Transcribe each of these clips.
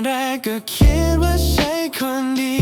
อนแรกก็คิดว่าใช่คนดี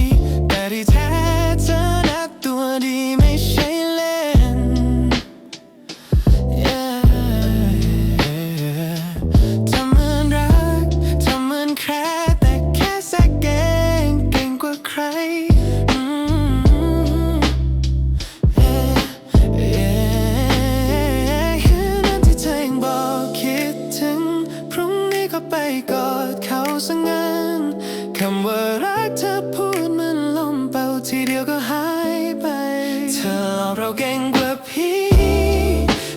ำว่ารักเธอพูดมันลมเป่าทีเดียวก็หายไป เธอหลอกเราเก่งกว่าพี่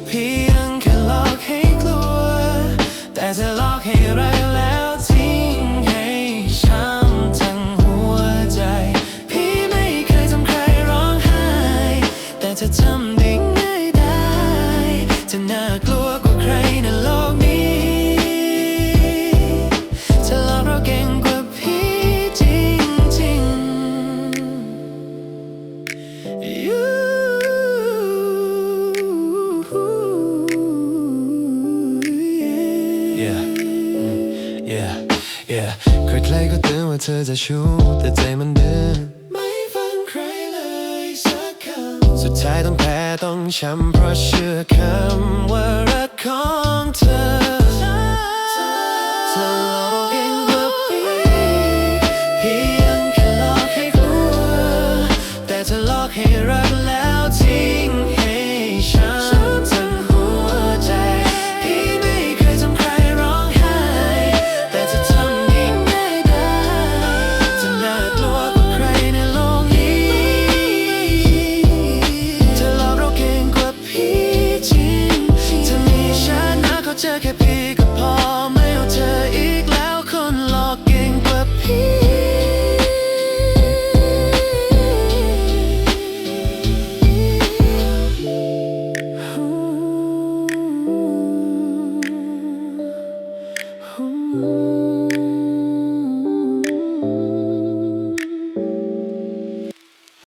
พี่ยังแค่หลอกให้กลัว แต่เธอหลอกให้รักแล้วทิ้งให้ช้ำทั้งหัวใจ พี่ไม่เคยทำใครร้องไห้ แต่เธอทำ ใครๆก็เตือนว่าเธอจะชู้แต่ใจมันเดินไม่ฟังใครเลยสักคำสุดท้ายต้องแพ้ต้องช้ำเพราะเชื่อคำว่ารักของเธอเธอ เ